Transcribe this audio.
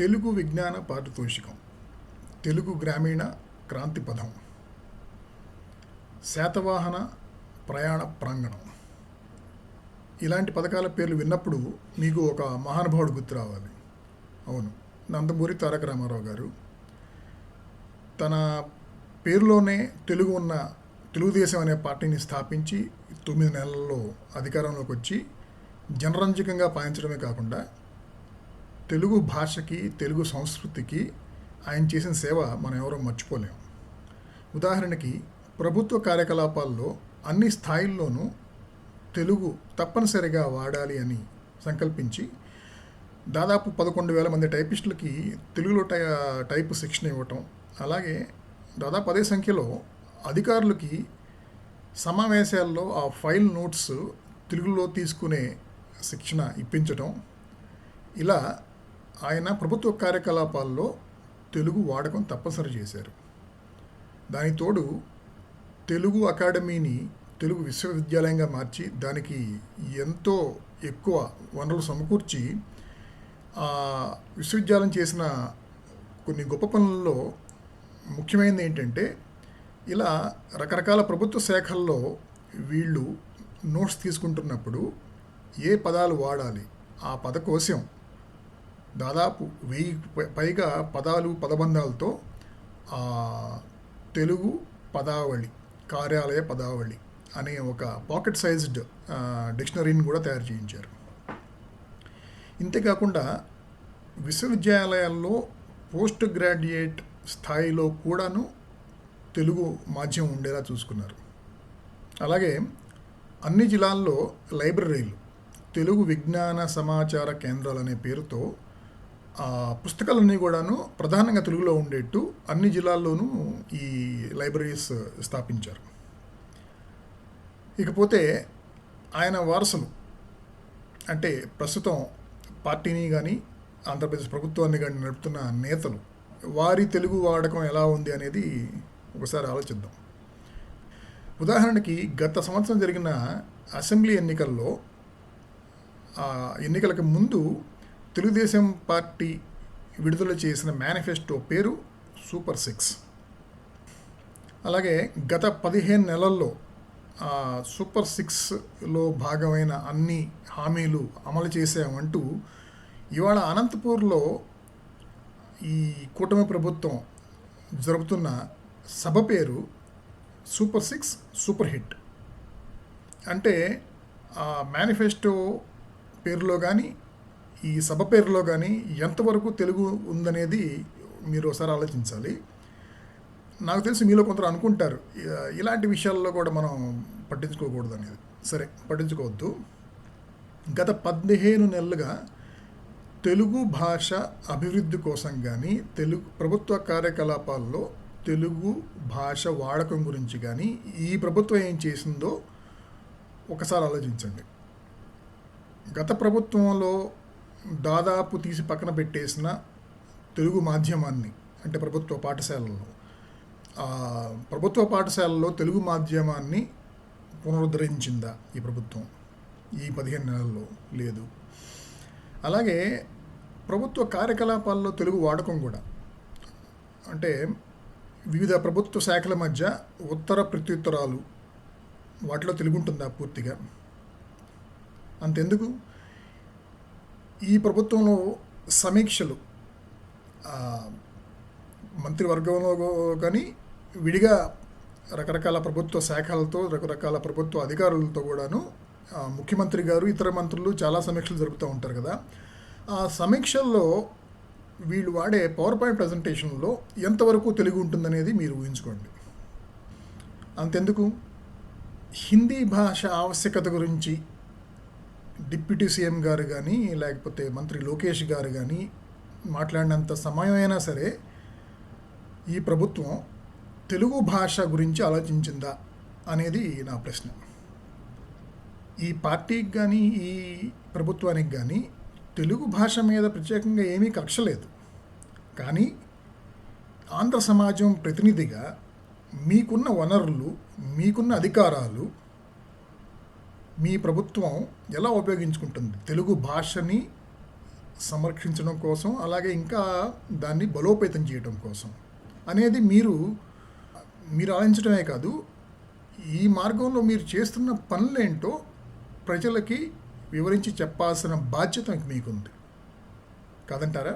తెలుగు విజ్ఞాన పారితోషికం తెలుగు గ్రామీణ క్రాంతి పదం శాతవాహన ప్రయాణ ప్రాంగణం. ఇలాంటి పథకాల పేర్లు విన్నప్పుడు మీకు ఒక మహానుభావుడు గుర్తు రావాలి. అవును నందమూరి తారక రామారావు గారు. తన పేరులోనే తెలుగు ఉన్న తెలుగుదేశం అనే పార్టీని స్థాపించి తొమ్మిది నెలల్లో అధికారంలోకి వచ్చి జనరంజకంగా పాయించడమే కాకుండా తెలుగు భాషకి తెలుగు సంస్కృతికి ఆయన చేసిన సేవ మనం ఎవరూ మర్చిపోలేం ఉదాహరణకి ప్రభుత్వ కార్యకలాపాల్లో అన్ని స్థాయిల్లోనూ తెలుగు తప్పనిసరిగా వాడాలి అని సంకల్పించి దాదాపు పదకొండు వేల మంది టైపిస్టులకి తెలుగులో టై టైపు శిక్షణ ఇవ్వటం అలాగే దాదాపు అదే సంఖ్యలో అధికారులకి సమావేశాల్లో ఆ ఫైల్ నోట్స్ తెలుగులో తీసుకునే శిక్షణ ఇప్పించటం ఇలా ఆయన ప్రభుత్వ కార్యకలాపాల్లో తెలుగు వాడకం తప్పనిసరి చేశారు. దానికి తోడు తెలుగు అకాడమీని తెలుగు విశ్వవిద్యాలయంగా మార్చి దానికి ఎంతో ఎక్కువ వనరులు సమకూర్చి ఆ విశ్వవిద్యాలయం చేసిన కొన్ని గొప్ప పనుల్లో ముఖ్యమైనది ఏంటంటే ఇలా రకరకాల ప్రభుత్వ శాఖల్లో వీళ్ళు నోట్స్ తీసుకుంటున్నప్పుడు ఏ పదాలు వాడాలి ఆ పద కోసం దాదాపు వెయ్యి పైగా పదాలు పదబంధాలతో తెలుగు పదావళి కార్యాలయ పదావళి అనే ఒక పాకెట్ సైజ్డ్ డిక్షనరీని కూడా తయారు చేయించారు. ఇంతేకాకుండా విశ్వవిద్యాలయాల్లో పోస్ట్ గ్రాడ్యుయేట్ స్థాయిలో కూడాను తెలుగు మాధ్యమం ఉండేలా చూసుకున్నారు. అలాగే అన్ని జిల్లాల్లో లైబ్రరీలు తెలుగు విజ్ఞాన సమాచార కేంద్రాలు అనే పేరుతో పుస్తకాలన్నీ కూడాను ప్రధానంగా తెలుగులో ఉండేట్టు అన్ని జిల్లాల్లోనూ ఈ లైబ్రరీస్ స్థాపించారు. ఇకపోతే ఆయన వారసులు అంటే ప్రస్తుతం పార్టీని కానీ ఆంధ్రప్రదేశ్ ప్రభుత్వాన్ని కానీ నడుపుతున్న నేతలు వారి తెలుగు వాడకం ఎలా ఉంది అనేది ఒకసారి ఆలోచిద్దాం. ఉదాహరణకి గత సంవత్సరం జరిగిన అసెంబ్లీ ఎన్నికల్లో ఆ ఎన్నికలకు ముందు తెలుగుదేశం పార్టీ విడుదల చేసిన మేనిఫెస్టో పేరు సూపర్ సిక్స్. అలాగే గత పదిహేను నెలల్లో సూపర్ సిక్స్లో భాగమైన అన్ని హామీలు అమలు చేసామంటూ ఇవాళ అనంతపూర్లో ఈ కూటమి ప్రభుత్వం జరుపుతున్న సభ పేరు సూపర్ సిక్స్ సూపర్ హిట్. అంటే మేనిఫెస్టో పేరులో కానీ ఈ సభ పేరులో కానీ ఎంతవరకు తెలుగు ఉందనేది మీరు ఒకసారి ఆలోచించాలి. నాకు తెలిసి మీలో కొందరు అనుకుంటారు ఇలాంటి విషయాల్లో కూడా మనం పట్టించుకోకూడదు అనేది. సరే పట్టించుకోవద్దు. గత పదిహేను నెలలుగా తెలుగు భాష అభివృద్ధి కోసం కానీ తెలుగు ప్రభుత్వ కార్యకలాపాల్లో తెలుగు భాష వాడకం గురించి కానీ ఈ ప్రభుత్వం ఏం చేసిందో ఒకసారి ఆలోచించండి. గత ప్రభుత్వంలో దాదాపు తీసి పక్కన పెట్టేసిన తెలుగు మాధ్యమాన్ని అంటే ప్రభుత్వ పాఠశాలల్లో ప్రభుత్వ పాఠశాలలో తెలుగు మాధ్యమాన్ని పునరుద్ధరించిందా ఈ ప్రభుత్వం? ఈ పదిహేను నెలల్లో లేదు. అలాగే ప్రభుత్వ కార్యకలాపాల్లో తెలుగు వాడకం కూడా. అంటే వివిధ ప్రభుత్వ శాఖల మధ్య ఉత్తర ప్రత్యుత్తరాలు వాటిలో తెలుగు ఉంటుందా పూర్తిగా? అంతెందుకు? ఈ ప్రభుత్వంలో సమీక్షలు మంత్రివర్గంలో కానీ విడిగా రకరకాల ప్రభుత్వ శాఖలతో రకరకాల ప్రభుత్వ అధికారులతో కూడాను ముఖ్యమంత్రి గారు ఇతర మంత్రులు చాలా సమీక్షలు జరుపుతూ ఉంటారు కదా. ఆ సమీక్షల్లో వీళ్ళు వాడే పవర్ పాయింట్ ప్రజెంటేషన్లో ఎంతవరకు తెలుగు ఉంటుందనేది మీరు ఊహించుకోండి. అంతెందుకు? హిందీ భాష ఆవశ్యకత గురించి డిప్యూటీ సీఎం గారు కానీ లేకపోతే మంత్రి లోకేష్ గారు కానీ మాట్లాడినంత సమయం అయినా సరే ఈ ప్రభుత్వం తెలుగు భాష గురించి ఆలోచించిందా అనేది నా ప్రశ్న. ఈ పార్టీకి కానీ ఈ ప్రభుత్వానికి కానీ తెలుగు భాష మీద ప్రత్యేకంగా ఏమీ కక్ష లేదు. కానీ ఆంధ్ర సమాజం ప్రతినిధిగా మీకున్న వనరులు మీకున్న అధికారాలు మీ ప్రభుత్వం ఎలా ఉపయోగించుకుంటుంది? తెలుగు భాషని సంరక్షించడం కోసం అలాగే ఇంకా దాన్ని బలోపేతం చేయడం కోసం అనేది మీరు మీరు ఆలోచించడమే కాదు ఈ మార్గంలో మీరు చేస్తున్న పనులేంటో ప్రజలకి వివరించి చెప్పాల్సిన బాధ్యత మీకుంది కాదంటారా?